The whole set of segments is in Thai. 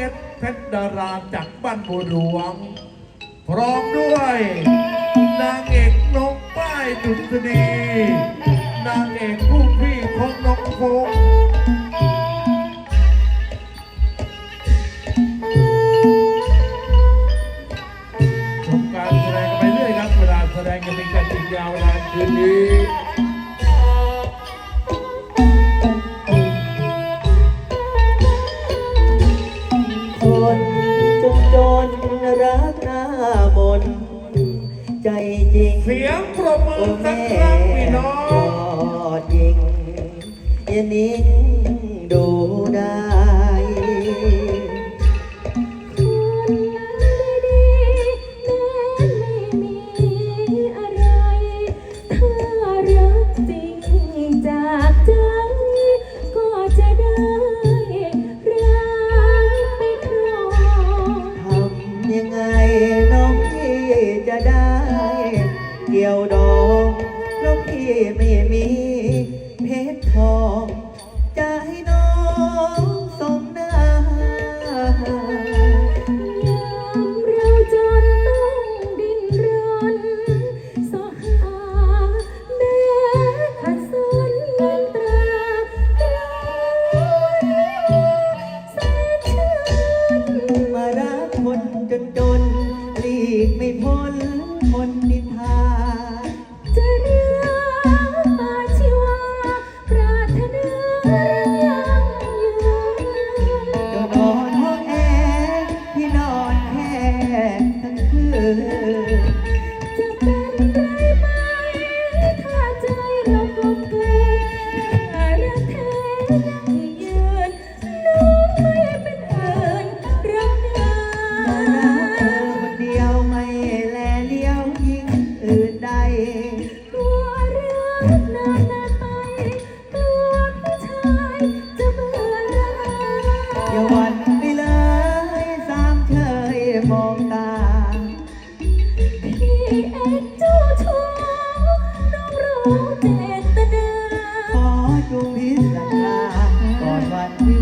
เอ็ดเพชรดาราจากบ้านบัวหลวง พร้อมด้วย นางเอกน้องป้ายดุษฎีนางเอกผู้พี่ของน้องโฟง เสียงปรบมือสักครั้งพี่น้อยอดยิงอย่านิ่งดูได้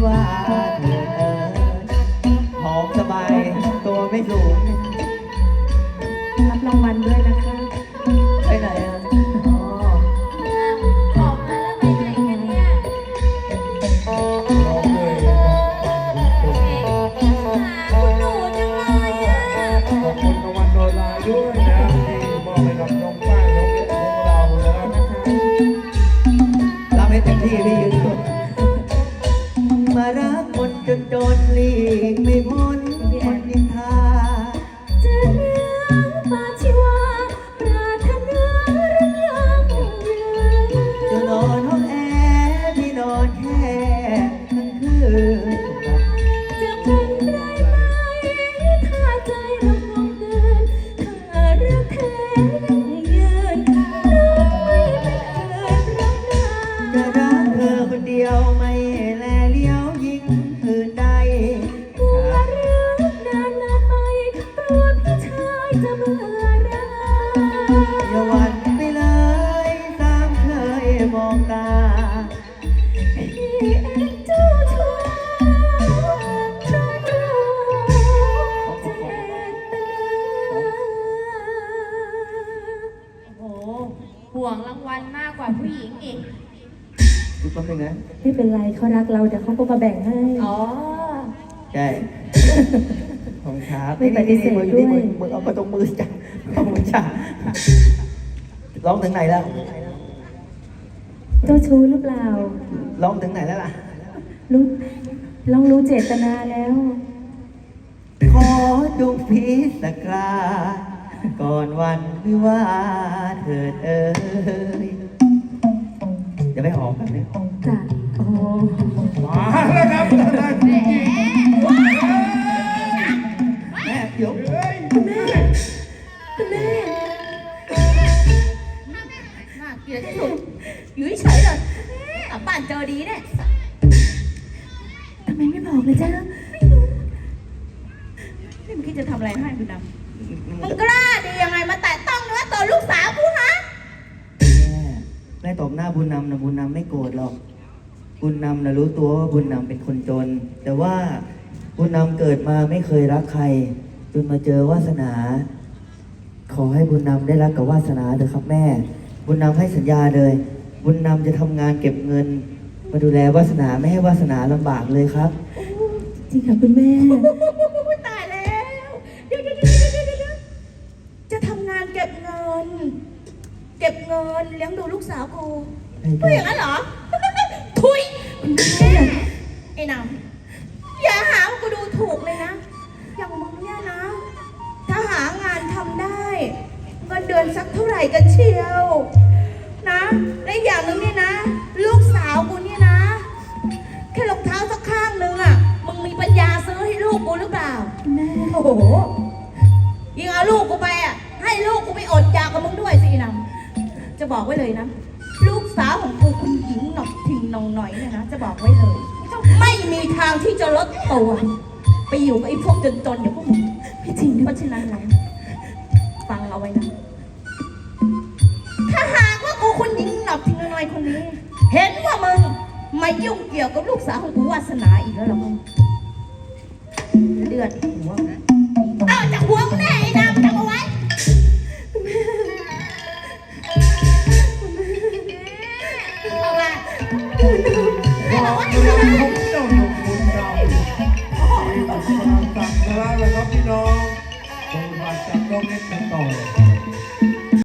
ว่าเธอหอมสบายตัวไม่สูง นจน ดูแป๊บนึงนะ ไม่เป็นไรเขารักเราเดี๋ยวเขาก็มาแบ่งให้ อ๋อ ใช่ของครับไม่ปฏิเสธนี่นี่ด้วยมือมือเอามาตรงมือจ้ะเอามือจ้ะร้องถึงไหนแล้ว เจ้าชู้หรือเปล่าร้องถึงไหนแล้วล่ะ รู้ลองรู้เจตนาแล้ว ขอจงพิสกราก่อนวันวิวาห์เถิดเอ้ย จะไม่หอมกันเลยจ้ะโอ้มาแล้วครับท่านนายผู้หญิงแม่เดี๋ยวเฮ้ยคุณแม่คุณแม่น่าเกลียดที่สุดอยู่เฉยๆเลยกลับบ้านเจอดีแน่ทำไมไม่บอกเลยจ้านี่มึงคิดจะทำอะไรให้บุญนำมึงกล้าดียังไงมาแตะต้องเนื้อตัวลูกสาวกู ฮะแม่ตบหน้าบุญนำนะบุญนำไม่โกรธหรอก บุญนำนะรู้ตัวว่าบุญนำเป็นคนจน แต่ว่าบุญนำเกิดมาไม่เคยรักใครจนมาเจอวาสนา ขอให้บุญนำได้รักกับวาสนาเถอะครับแม่ บุญนำให้สัญญาเลย บุญนำจะทำงานเก็บเงิน มาดูแลวาสนาไม่ให้วาสนาลำบากเลยครับ จริงค่ะคุณแม่ ก็บเงินเลี้ยงดูลูกสาวกูใช่พูดคอรับย่างนั้นเหรอ ทุยไอ้นางอย่าหาว่ากูดูถูกเลยนะ อย่างมึงเนี่ยนะ ถ้าหางานทำได้เงินเดือนสักเท่าไหร่กันเชียว นะ และอีกอย่างหนึงเนี่ยนะ ลูกสาวกูเนี่ยนะ แค่รองเท้าสักข้างนึงอะ มึงมีปัญญาซื้อให้ลูกกูหรือเปล่าคุณแม่ โอ้โห ยิงเอาลูกกูไปอะ ให้ลูกกูไปอดอยากกับมึงด้วยสินะ จะบอกไว้เลยนะ ลูกสาวของกูคุณหญิงหนอกทิงนองหน่อยเนี่ยนะ จะบอกไว้เลย ไม่มีทางที่จะลดตัว ไปอยู่กับไอ้พวกจนๆอย่างพวกมึงไม่จริงเพราะฉะนั้นแล้วฟังเอาไว้นะ ถ้าหากว่ากูคุณหญิงหนอกทิงนองหน่อยคนนี้ เห็นว่ามึงมายุ่งเกี่ยวกับลูกสาวของกูวาสนาอีกแล้วเหรอมึงเลือดหัวเอ้าจากหัวมึงแน่ นะครับพี่น้องบริบาลจากโลกเล็กกันต่อ